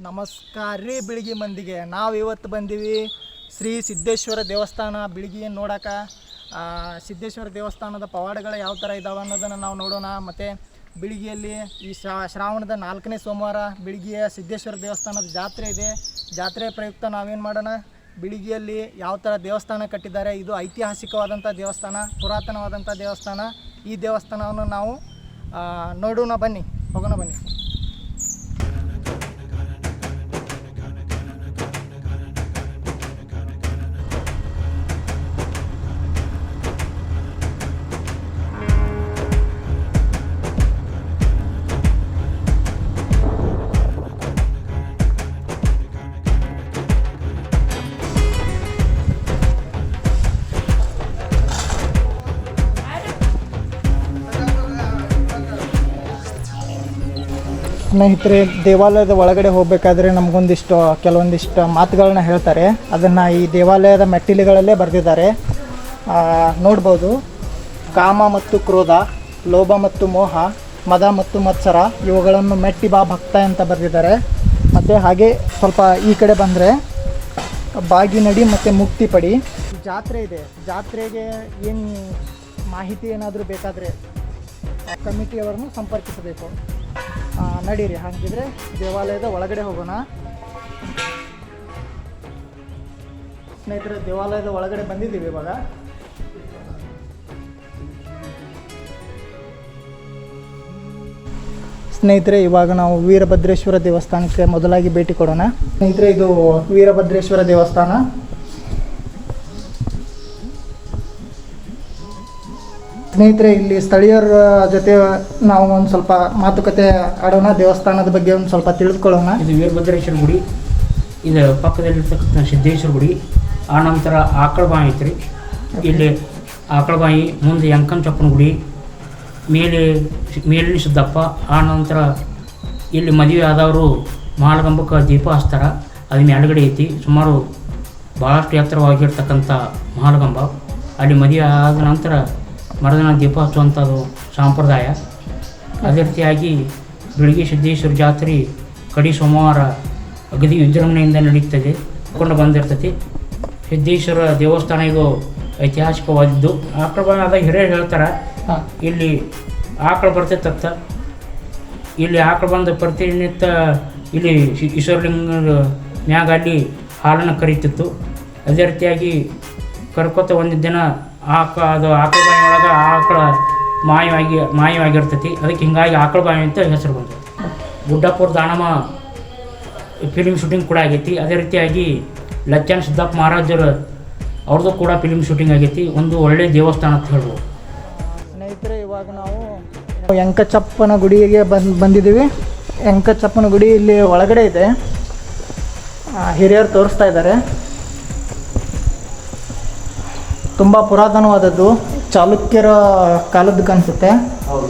ನಮಸ್ಕಾರ ರೀ ಬಿಳಿಗಿ ಮಂದಿಗೆ. ನಾವು ಇವತ್ತು ಬಂದೀವಿ ಶ್ರೀ ಸಿದ್ದೇಶ್ವರ ದೇವಸ್ಥಾನ ಬಿಳಿಗಿಯನ್ನು ನೋಡೋಕೆ. ಸಿದ್ದೇಶ್ವರ ದೇವಸ್ಥಾನದ ಪವಾಡಗಳು ಯಾವ ಥರ ಇದ್ದಾವೆ ಅನ್ನೋದನ್ನು ನಾವು ನೋಡೋಣ. ಮತ್ತು ಬಿಳಿಗಿಯಲ್ಲಿ ಈ ಶ್ರಾ- ಶ್ರಾವಣದ ನಾಲ್ಕನೇ ಸೋಮವಾರ ಬಿಳಿಗಿಯ ಸಿದ್ದೇಶ್ವರ ದೇವಸ್ಥಾನದ ಜಾತ್ರೆ ಇದೆ. ಜಾತ್ರೆ ಪ್ರಯುಕ್ತ ನಾವೇನು ಮಾಡೋಣ? ಬಿಳಿಗಿಯಲ್ಲಿ ಯಾವ ಥರ ದೇವಸ್ಥಾನ ಕಟ್ಟಿದ್ದಾರೆ? ಇದು ಐತಿಹಾಸಿಕವಾದಂಥ ದೇವಸ್ಥಾನ ಪುರಾತನವಾದಂಥ ದೇವಸ್ಥಾನ. ಈ ದೇವಸ್ಥಾನವನ್ನು ನಾವು ನೋಡೋಣ ಬನ್ನಿ. ಹೋಗೋಣ ಬನ್ನಿ. ಸ್ನೇಹಿತರೆ, ದೇವಾಲಯದ ಒಳಗಡೆ ಹೋಗಬೇಕಾದ್ರೆ ನಮಗೊಂದಿಷ್ಟು, ಕೆಲವೊಂದಿಷ್ಟು ಮಾತುಗಳನ್ನ ಹೇಳ್ತಾರೆ. ಅದನ್ನು ಈ ದೇವಾಲಯದ ಮೆಟ್ಟಿಲುಗಳಲ್ಲೇ ಬರೆದಿದ್ದಾರೆ. ನೋಡ್ಬೋದು. ಕಾಮ ಮತ್ತು ಕ್ರೋಧ, ಲೋಭ ಮತ್ತು ಮೋಹ, ಮದ ಮತ್ತು ಮತ್ಸರ, ಇವುಗಳನ್ನು ಮೆಟ್ಟಿ ಬಾ ಭಕ್ತ ಅಂತ ಬರೆದಿದ್ದಾರೆ. ಮತ್ತು ಹಾಗೆ ಸ್ವಲ್ಪ ಈ ಕಡೆ ಬಂದರೆ ಬಾಗಿನಡಿ ಮತ್ತು ಮುಕ್ತಿ ಪಡಿ. ಜಾತ್ರೆ ಇದೆ. ಜಾತ್ರೆಗೆ ಏನು ಮಾಹಿತಿ ಏನಾದರೂ ಬೇಕಾದರೆ ಕಮಿಟಿಯವರನ್ನು ಸಂಪರ್ಕಿಸಬೇಕು. ನಡೀರಿ, ಹಾಗಿದ್ರೆ ದೇವಾಲಯದ ಒಳಗಡೆ ಹೋಗೋಣ. ಸ್ನೇಹಿತರೆ, ದೇವಾಲಯದ ಒಳಗಡೆ ಬಂದಿದ್ದೀವಿ ಇವಾಗ. ಸ್ನೇಹಿತರೆ, ಇವಾಗ ನಾವು ವೀರಭದ್ರೇಶ್ವರ ದೇವಸ್ಥಾನಕ್ಕೆ ಮೊದಲಾಗಿ ಭೇಟಿ ಕೊಡೋಣ. ಸ್ನೇಹಿತರೆ, ಇದು ವೀರಭದ್ರೇಶ್ವರ ದೇವಸ್ಥಾನ. ಸ್ನೇಹಿತರೆ ಇಲ್ಲಿ ಸ್ಥಳೀಯರ ಜೊತೆ ನಾವು ಒಂದು ಸ್ವಲ್ಪ ಮಾತುಕತೆ ಆಡೋಣ ದೇವಸ್ಥಾನದ ಬಗ್ಗೆ ಒಂದು ಸ್ವಲ್ಪ ತಿಳಿದುಕೊಳ್ಳೋಣ. ಇದು ವೀರಭದ್ರೇಶ್ವರ ಗುಡಿ. ಇದು ಪಕ್ಕದಲ್ಲಿರ್ತಕ್ಕಂಥ ಸಿದ್ದೇಶ್ವರ ಗುಡಿ. ಆ ನಂತರ ಆಕಳಬಾಯಿ ಐತ್ರಿ. ಇಲ್ಲಿ ಆಕಳಬಾಯಿ ಮುಂದೆ ಯಂಕನ್ ಚಪ್ಪನ ಗುಡಿ. ಮೇಲೆ ಮೇಲಿನ ಸಿದ್ದಪ್ಪ ಆ ನಂತರ ಇಲ್ಲಿ ಮದುವೆ ಆದವರು ಮಹಾಲಗಂಬಕ್ಕೆ ದೀಪ ಹಚ್ತಾರ ಅದು ಮೇಲ್ಗಡೆ ಐತಿ. ಸುಮಾರು ಭಾಳಷ್ಟು ಎತ್ತರವಾಗಿರ್ತಕ್ಕಂಥ ಮಹಾಲಗಂಬ ಅಲ್ಲಿ ಮದುವೆ ಆದ ನಂತರ ಮರದಿನ ದೀಪ ಹಚ್ಚುವಂಥದ್ದು ಸಂಪ್ರದಾಯ. ಅದೇ ರೀತಿಯಾಗಿ ಬೆಳಗ್ಗೆ ಸಿದ್ದೇಶ್ವರ ಜಾತ್ರೆ ಕಡಿ ಸೋಮವಾರ ಅಗದಿ ವಿಜೃಂಭಣೆಯಿಂದ ನಡೀತದೆ ಕೊಂಡು ಬಂದಿರ್ತೈತಿ ಸಿದ್ದೇಶ್ವರ ದೇವಸ್ಥಾನ ಇದು ಐತಿಹಾಸಿಕವಾದದ್ದು ಆಕಳಬಾದ ಹಿರಿಯರು ಹೇಳ್ತಾರೆ ಇಲ್ಲಿ ಆಕಳು ಬರ್ತೈತತ್ತ ಇಲ್ಲಿ ಆಕಳು ಬಂದ ಪ್ರತಿನಿತ್ಯ ಇಲ್ಲಿ ಈಶ್ವರಲಿಂಗ ಈಶ್ವರಲಿಂಗದ ಮ್ಯಾಗ ಅಲ್ಲಿ ಹಾಲನ್ನು ಕರೀತಿತ್ತು. ಅದೇ ರೀತಿಯಾಗಿ ಕರ್ಕೋತ ಒಂದು ದಿನ ಆಕ ಅದು ಆಕಳ ಆಕಳ ಮಾಯವಾಗಿ, ಮಾಯವಾಗಿರ್ತೈತಿ. ಅದಕ್ಕೆ ಹಿಂಗಾಗಿ ಆಕಳ ಬಾಯಿ ಅಂತ ಹೆಸರು ಬಂತು. ಗುಡ್ಡಪ್ಪವ್ರ ದಾನಮ್ಮ ಫಿಲಿಮ್ ಶೂಟಿಂಗ್ ಕೂಡ ಆಗೈತಿ. ಅದೇ ರೀತಿಯಾಗಿ ಲಚ್ಚನ್ ಸಿದ್ದಪ್ಪ ಮಹಾರಾಜರ ಅವ್ರದ್ದು ಕೂಡ ಫಿಲಿಮ್ ಶೂಟಿಂಗ್ ಆಗೈತಿ. ಒಂದು ಒಳ್ಳೆ ದೇವಸ್ಥಾನ ಅಂತ ಹೇಳ್ಬೋದು. ಸ್ನೇಹಿತರೆ, ಇವಾಗ ನಾವು ಯಂಕಚಪ್ಪನ ಗುಡಿಗೆ ಬಂದು, ಬಂದಿದ್ದೀವಿ. ಯಂಕಚಪ್ಪನ ಗುಡಿ ಇಲ್ಲಿ ಒಳಗಡೆ ಇದೆ. ಹಿರಿಯರು ತೋರಿಸ್ತಾ ಇದ್ದಾರೆ. ತುಂಬ ಪುರಾತನವಾದದ್ದು. ಚಾಲುಕ್ಯರ ಕಾಲದ್ದು ಕಾಣಿಸುತ್ತೆ. ಹೌದು.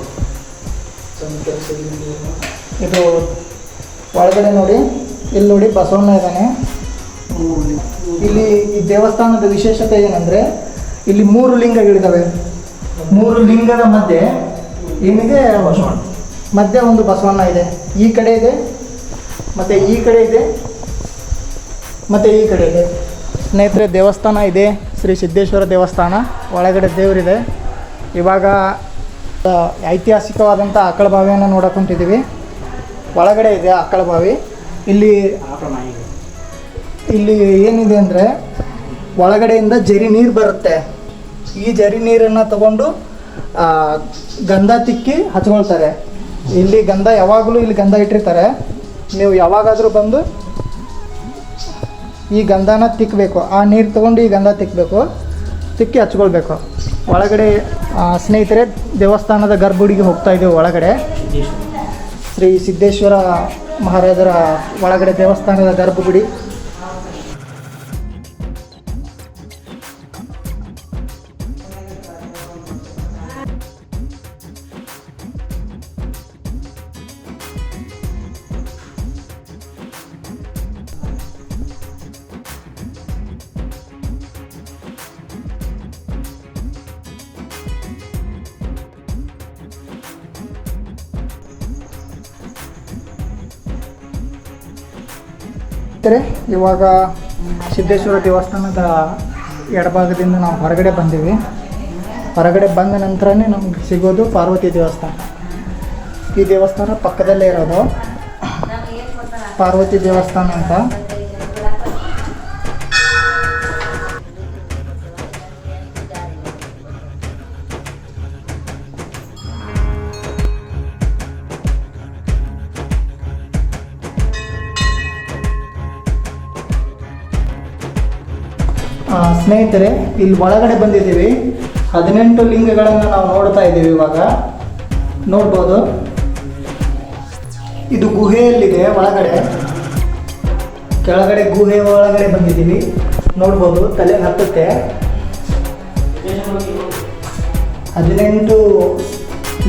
ಇದು ಒಳಗಡೆ ನೋಡಿ. ಇಲ್ಲಿ ನೋಡಿ ಬಸವಣ್ಣ ಇದ್ದಾನೆ. ಇಲ್ಲಿ ಈ ದೇವಸ್ಥಾನದ ವಿಶೇಷತೆ ಏನಂದ್ರೆ ಇಲ್ಲಿ ಮೂರು ಲಿಂಗಗಳಿದ್ದಾವೆ ಮೂರು ಲಿಂಗದ ಮಧ್ಯೆ ಏನಿದೆ? ಮಧ್ಯೆ ಒಂದು ಬಸವಣ್ಣ ಇದೆ. ಈ ಕಡೆ ಇದೆ ಮತ್ತೆ ಈ ಕಡೆ ಇದೆ ಮತ್ತೆ ಈ ಕಡೆ ಇದೆ. ಸ್ನೇಹಿತರೆ ದೇವಸ್ಥಾನ ಇದೆ. ಶ್ರೀ ಸಿದ್ದೇಶ್ವರ ದೇವಸ್ಥಾನ ಒಳಗಡೆ ದೇವರಿದೆ. ಇವಾಗ ಐತಿಹಾಸಿಕವಾದಂಥ ಆಕಳ ಬಾವಿಯನ್ನು ನೋಡಕ್ಕೆ ಹೊಂಟಿದ್ದೀವಿ ಒಳಗಡೆ ಇದೆ ಆಕಳ ಬಾವಿ ಇಲ್ಲಿ ಇಲ್ಲಿ ಏನಿದೆ ಅಂದರೆ, ಒಳಗಡೆಯಿಂದ ಜರಿ ನೀರು ಬರುತ್ತೆ. ಈ ಜರಿ ನೀರನ್ನು ತಗೊಂಡು ಗಂಧ ತಿಕ್ಕಿ ಹಚ್ಕೊಳ್ತಾರೆ. ಇಲ್ಲಿ ಗಂಧ ಯಾವಾಗಲೂ ಇಲ್ಲಿ ಗಂಧ ಇಟ್ಟಿರ್ತಾರೆ. ನೀವು ಯಾವಾಗಾದರೂ ಬಂದು ಈ ಗಂಧನ ತಿಕ್ಕಬೇಕು ಆ ನೀರು ತಗೊಂಡು ಈ ಗಂಧ ತಿಕ್ಕಬೇಕು ತಿಕ್ಕಿ ಹಚ್ಕೊಳ್ಬೇಕು. ಒಳಗಡೆ ಸ್ನೇಹಿತರೆ, ದೇವಸ್ಥಾನದ ಗರ್ಭಗುಡಿಗೆ ಹೋಗ್ತಾ ಇದ್ದೀವಿ ಒಳಗಡೆ. ಶ್ರೀ ಸಿದ್ದೇಶ್ವರ ಮಹಾರಾಜರ ಒಳಗಡೆ ದೇವಸ್ಥಾನದ ಗರ್ಭಗುಡಿ. ಸ್ನೇಹಿತರೆ, ಇವಾಗ ಸಿದ್ದೇಶ್ವರ ದೇವಸ್ಥಾನದ ಎಡಭಾಗದಿಂದ ನಾವು ಹೊರಗಡೆ ಬಂದೀವಿ. ಹೊರಗಡೆ ಬಂದ ನಂತರನೇ ನಮ್ಗೆ ಸಿಗೋದು ಪಾರ್ವತಿ ದೇವಸ್ಥಾನ. ಈ ದೇವಸ್ಥಾನ ಪಕ್ಕದಲ್ಲೇ ಇರೋದು. ಪಾರ್ವತಿ ದೇವಸ್ಥಾನ ಅಂತ. ಸ್ನೇಹಿತರೆ, ಇಲ್ಲಿ ಒಳಗಡೆ ಬಂದಿದ್ದೀವಿ. ಹದಿನೆಂಟು ಲಿಂಗಗಳನ್ನು ನಾವು ನೋಡ್ತಾ ಇದ್ದೀವಿ ಇವಾಗ. ನೋಡ್ಬೋದು. ಇದು ಗುಹೆಯಲ್ಲಿದೆ ಒಳಗಡೆ. ಕೆಳಗಡೆ ಗುಹೆ ಒಳಗಡೆ ಬಂದಿದ್ದೀವಿ. ನೋಡ್ಬೋದು, ತಲೆ ಹತ್ತುತ್ತೆ. ಹದಿನೆಂಟು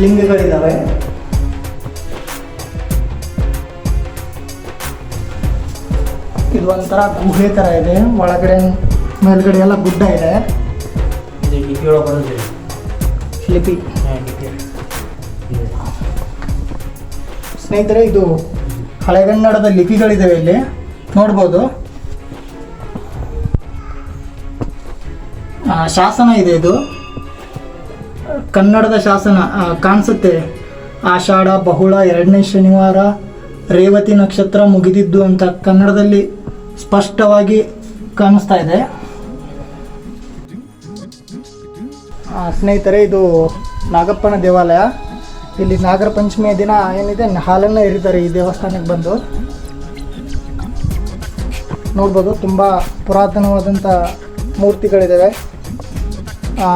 ಲಿಂಗಗಳಿದ್ದಾವೆ ಇದು ಒಂಥರ ಗುಹೆ ಥರ ಇದೆ. ಒಳಗಡೆ ಮೇಲ್ಗಡೆ ಎಲ್ಲ ಗುಡ್ಡ ಇದೆ. ಇದು ಲಿಪಿ. ಒಳಗೆ. ಸ್ನೇಹಿತರೆ ಇದು ಹಳೆಗನ್ನಡದ ಲಿಪಿಗಳಿದ್ದಾವೆ ಇಲ್ಲಿ. ನೋಡ್ಬೋದು. ಶಾಸನ ಇದೆ ಇದು. ಕನ್ನಡದ ಶಾಸನ ಕಾಣಿಸುತ್ತೆ. ಆಷಾಢ ಬಹುಳ ಎರಡನೇ ಶನಿವಾರ ರೇವತಿ ನಕ್ಷತ್ರ ಮುಗಿದಿದ್ದು ಅಂತ ಕನ್ನಡದಲ್ಲಿ ಸ್ಪಷ್ಟವಾಗಿ ಕಾಣಿಸ್ತಾ ಇದೆ. ಸ್ನೇಹಿತರೆ, ಇದು ನಾಗಪ್ಪನ ದೇವಾಲಯ. ಇಲ್ಲಿ ನಾಗರ ಪಂಚಮಿಯ ದಿನ ಏನಿದೆ, ಹಾಲನ್ನು ಇರಿತಾರೆ ಈ ದೇವಸ್ಥಾನಕ್ಕೆ ಬಂದು. ನೋಡ್ಬೋದು, ತುಂಬ ಪುರಾತನವಾದಂಥ ಮೂರ್ತಿಗಳಿದ್ದಾವೆ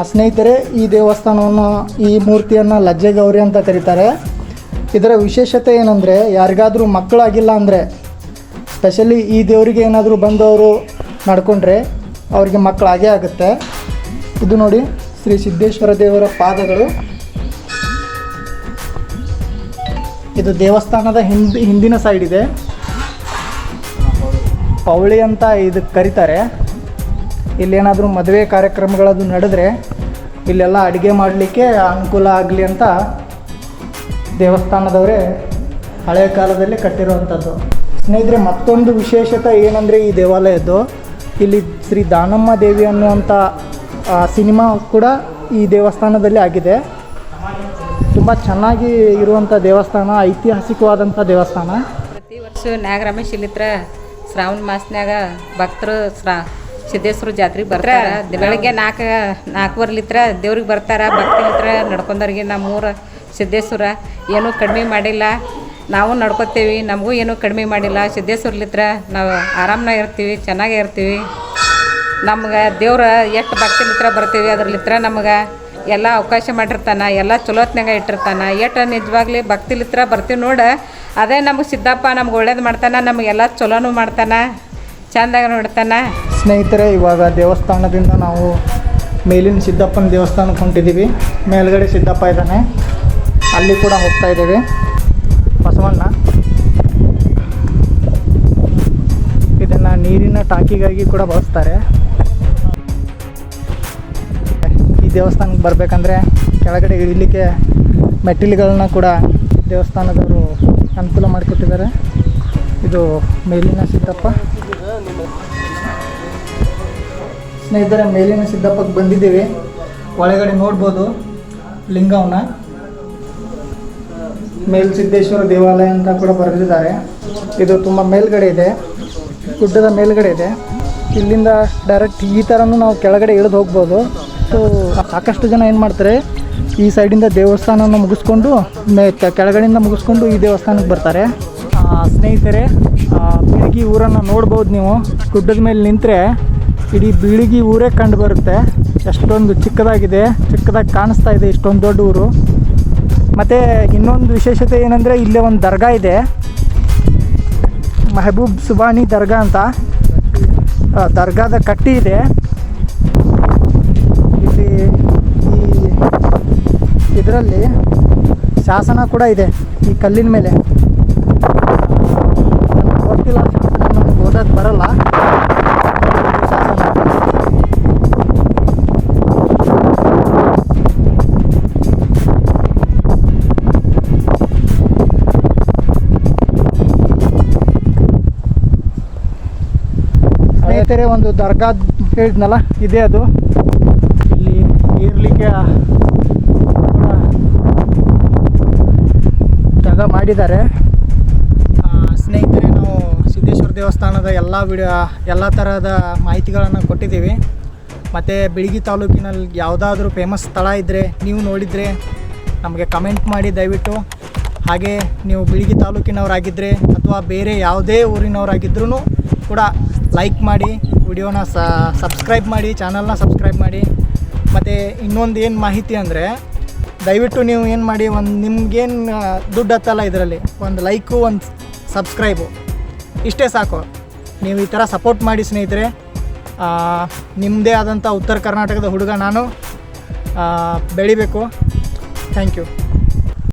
ಸ್ನೇಹಿತರೆ, ಈ ದೇವಸ್ಥಾನವನ್ನು, ಈ ಮೂರ್ತಿಯನ್ನು ಲಜ್ಜೆ ಗೌರಿ ಅಂತ ಕರೀತಾರೆ. ಇದರ ವಿಶೇಷತೆ ಏನಂದರೆ, ಯಾರಿಗಾದರೂ ಮಕ್ಕಳಾಗಿಲ್ಲ ಅಂದರೆ ಸ್ಪೆಷಲಿ ಈ ದೇವರಿಗೆ ಏನಾದರೂ ಬಂದವರು ನಡ್ಕೊಂಡ್ರೆ, ಅವರಿಗೆ ಮಕ್ಕಳಾಗೇ ಆಗುತ್ತೆ. ಇದು ನೋಡಿ ಶ್ರೀ ಸಿದ್ದೇಶ್ವರ ದೇವರ ಪಾದಗಳು. ಇದು ದೇವಸ್ಥಾನದ ಹಿಂದ್, ಹಿಂದಿನ ಸೈಡ್ ಇದೆ. ಪೌಳಿ ಅಂತ ಇದಕ್ಕೆ ಕರೀತಾರೆ. ಇಲ್ಲೇನಾದರೂ ಮದುವೆ ಕಾರ್ಯಕ್ರಮಗಳದು ನಡೆದ್ರೆ ಇಲ್ಲೆಲ್ಲ ಅಡುಗೆ ಮಾಡಲಿಕ್ಕೆ ಅನುಕೂಲ ಆಗಲಿ ಅಂತ ದೇವಸ್ಥಾನದವರೇ ಹಳೆಯ ಕಾಲದಲ್ಲಿ ಕಟ್ಟಿರುವಂಥದ್ದು. ಸ್ನೇಹಿತರೆ, ಮತ್ತೊಂದು ವಿಶೇಷತೆ ಏನಂದರೆ ಈ ದೇವಾಲಯದ್ದು. ಇಲ್ಲಿ ಶ್ರೀ ದಾನಮ್ಮ ದೇವಿ ಅನ್ನುವಂಥ ಸಿನಿಮಾ ಕೂಡ ಈ ದೇವಸ್ಥಾನದಲ್ಲಿ ಆಗಿದೆ. ತುಂಬ ಚೆನ್ನಾಗಿ ಇರುವಂಥ ದೇವಸ್ಥಾನ ಐತಿಹಾಸಿಕವಾದಂಥ ದೇವಸ್ಥಾನ. ಪ್ರತಿ ವರ್ಷ ನಾಗರಮೇಶ್ ಇಲ್ಲಿತ್ರ ಶ್ರಾವಣ ಮಾಸನ್ಯಾಗ ಭಕ್ತರು ಶ್ರಾ ಸಿದ್ದೇಶ್ವರ ಜಾತ್ರೆಗೆ ಬರ್ತಾರೆ. ಬೆಳಗ್ಗೆ ನಾಲ್ಕು ನಾಲ್ಕುವರೆಲಿತ್ರ ದೇವ್ರಿಗೆ ಬರ್ತಾರ. ಭಕ್ತಿಲಿತ್ರ ನಡ್ಕೊಂಡವ್ರಿಗೆ ನಮ್ಮೂರ ಸಿದ್ದೇಶ್ವರ ಏನೂ ಕಡಿಮೆ ಮಾಡಿಲ್ಲ. ನಾವು ನಡ್ಕೋತೀವಿ ನಮಗೂ ಏನೂ ಕಡಿಮೆ ಮಾಡಿಲ್ಲ. ಸಿದ್ದೇಶ್ವರ್ಲಿತ್ರ ನಾವು ಆರಾಮ್ನಾಗ ಇರ್ತೀವಿ ಚೆನ್ನಾಗೇ ಇರ್ತೀವಿ. ನಮ್ಗೆ ದೇವ್ರ ಎಷ್ಟು ಭಕ್ತಿಲಿತ್ರ ಬರ್ತೀವಿ ಅದ್ರಲಿತ್ರ ನಮ್ಗೆ ಎಲ್ಲ ಅವಕಾಶ ಮಾಡಿರ್ತಾನೆ, ಎಲ್ಲ ಚಲೋತ್ನಾಗ ಇಟ್ಟಿರ್ತಾನೆ. ಎಷ್ಟು ನಿಜವಾಗ್ಲಿ ಭಕ್ತಿಲಿತ್ರ ಬರ್ತೀವಿ ನೋಡ. ಅದೇ ನಮ್ಗೆ ಸಿದ್ದಪ್ಪ ನಮ್ಗೆ ಒಳ್ಳೇದು ಮಾಡ್ತಾನ ನಮಗೆಲ್ಲ ಚಲೋನು ಮಾಡ್ತಾನೆ, ಚೆಂದಾಗ ನೋಡ್ತಾನೆ. ಸ್ನೇಹಿತರೆ, ಇವಾಗ ದೇವಸ್ಥಾನದಿಂದ ನಾವು ಮೇಲಿನ ಸಿದ್ದಪ್ಪನ ದೇವಸ್ಥಾನಕ್ಕೆ ಹೊಂಟಿದ್ದೀವಿ ಮೇಲ್ಗಡೆ ಸಿದ್ದಪ್ಪ ಇದ್ದಾನೆ. ಅಲ್ಲಿ ಕೂಡ ಹೋಗ್ತಾ ಇದ್ದೀವಿ. ಬಸವಣ್ಣ, ಇದನ್ನು ನೀರಿನ ಟಾಕಿಗಾಗಿ ಕೂಡ ಬಳಸ್ತಾರೆ. ದೇವಸ್ಥಾನಕ್ಕೆ ಬರಬೇಕಂದ್ರೆ ಕೆಳಗಡೆ ಇಳಿಲಿಕ್ಕೆ ಮೆಟ್ಟಿಲುಗಳನ್ನ ಕೂಡ ದೇವಸ್ಥಾನದವರು ಅನುಕೂಲ ಮಾಡಿಕೊಟ್ಟಿದ್ದಾರೆ. ಇದು ಮೇಲಿನ ಸಿದ್ದಪ್ಪ. ಸ್ನೇಹಿತರೆ, ಮೇಲಿನ ಸಿದ್ದಪ್ಪಕ್ಕೆ ಬಂದಿದ್ದೀವಿ. ಒಳಗಡೆ ನೋಡ್ಬೋದು ಲಿಂಗವನ್ನ. ಮೇಲ್ಸಿದ್ದೇಶ್ವರ ದೇವಾಲಯ ಅಂತ ಕೂಡ ಬರೆದಿದ್ದಾರೆ. ಇದು ತುಂಬ ಮೇಲ್ಗಡೆ ಇದೆ. ಗುಡ್ಡದ ಮೇಲ್ಗಡೆ ಇದೆ. ಇಲ್ಲಿಂದ ಡೈರೆಕ್ಟ್ ಈ ಥರನೂ ನಾವು ಕೆಳಗಡೆ ಇಳಿದು ಹೋಗ್ಬೋದು. ಸೊ, ಸಾಕಷ್ಟು ಜನ ಏನು ಮಾಡ್ತಾರೆ, ಈ ಸೈಡಿಂದ ದೇವಸ್ಥಾನನ ಮುಗಿಸ್ಕೊಂಡು, ಮೇ ಕೆಳಗಡೆಯಿಂದ ಮುಗಿಸ್ಕೊಂಡು ಈ ದೇವಸ್ಥಾನಕ್ಕೆ ಬರ್ತಾರೆ. ಸ್ನೇಹಿತರೆ ಬೀಳಗಿ ಊರನ್ನು ನೋಡ್ಬೋದು ನೀವು. ಗುಡ್ಡದ ಮೇಲೆ ನಿಂತರೆ ಇಡೀ ಬೀಳಿಗಿ ಊರೇ ಕಂಡು ಬರುತ್ತೆ. ಎಷ್ಟೊಂದು ಚಿಕ್ಕದಾಗಿದೆ, ಚಿಕ್ಕದಾಗಿ ಕಾಣಿಸ್ತಾ ಇದೆ ಇಷ್ಟೊಂದು ದೊಡ್ಡ ಊರು. ಮತ್ತು ಇನ್ನೊಂದು ವಿಶೇಷತೆ ಏನಂದರೆ, ಇಲ್ಲೇ ಒಂದು ದರ್ಗಾ ಇದೆ. ಮೆಹಬೂಬ್ ಸುಬಾನಿ ದರ್ಗಾ ಅಂತ. ದರ್ಗಾದ ಕಟ್ಟಿ ಇದೆ. ಇದರಲ್ಲಿ ಶಾಸನ ಕೂಡ ಇದೆ ಈ ಕಲ್ಲಿನ ಮೇಲೆ. ಗೊತ್ತಿಲ್ಲ ಶಾಸನ ನಮ್ಗೆ ಓದೋಕ್ಕೆ ಬರಲ್ಲ. ಒಂದು ದರ್ಗಾ ಹೇಳಿದ್ನಲ್ಲ, ಇದೆ ಅದು. ಇಲ್ಲಿ ಇರಲಿಕ್ಕೆ ಜಾಗ ಮಾಡಿದ್ದಾರೆ. ಸ್ನೇಹಿತರೆ, ನಾವು ಸಿದ್ದೇಶ್ವರ ದೇವಸ್ಥಾನದ ಎಲ್ಲ ವಿಡಿಯೋ, ಎಲ್ಲ ಥರದ ಮಾಹಿತಿಗಳನ್ನು ಕೊಟ್ಟಿದ್ದೀವಿ. ಮತ್ತು ಬಿಳಿಗಿ ತಾಲೂಕಿನಲ್ಲಿ ಯಾವುದಾದ್ರೂ ಫೇಮಸ್ ಸ್ಥಳ ಇದ್ದರೆ ನೀವು ನೋಡಿದರೆ ನಮಗೆ ಕಮೆಂಟ್ ಮಾಡಿ ದಯವಿಟ್ಟು. ಹಾಗೆ ನೀವು ಬಿಳಿಗಿ ತಾಲೂಕಿನವರಾಗಿದ್ದರೆ ಅಥವಾ ಬೇರೆ ಯಾವುದೇ ಊರಿನವರಾಗಿದ್ರೂ ಕೂಡ ಲೈಕ್ ಮಾಡಿ, ವಿಡಿಯೋನ ಸಬ್ಸ್ಕ್ರೈಬ್ ಮಾಡಿ ಚಾನಲ್ನ ಸಬ್ಸ್ಕ್ರೈಬ್ ಮಾಡಿ. ಮತ್ತು ಇನ್ನೊಂದು ಏನು ಮಾಹಿತಿ ಅಂದರೆ ದಯವಿಟ್ಟು ನೀವು ಏನು ಮಾಡಿ, ಒಂದು ನಿಮ್ಗೇನು ದುಡ್ಡು ಹತ್ತಲ್ಲ ಇದರಲ್ಲಿ, ಒಂದು ಲೈಕು, ಒಂದು ಸಬ್ಸ್ಕ್ರೈಬು. ಇಷ್ಟೇ ಸಾಕು. ನೀವು ಈ ಥರ ಸಪೋರ್ಟ್ ಮಾಡಿ ಸ್ನೇಹಿತರೆ. ನಿಮ್ಮದೇ ಆದಂಥ ಉತ್ತರ ಕರ್ನಾಟಕದ ಹುಡುಗ ನಾನು. ಬೆಳಿಬೇಕು. Thank you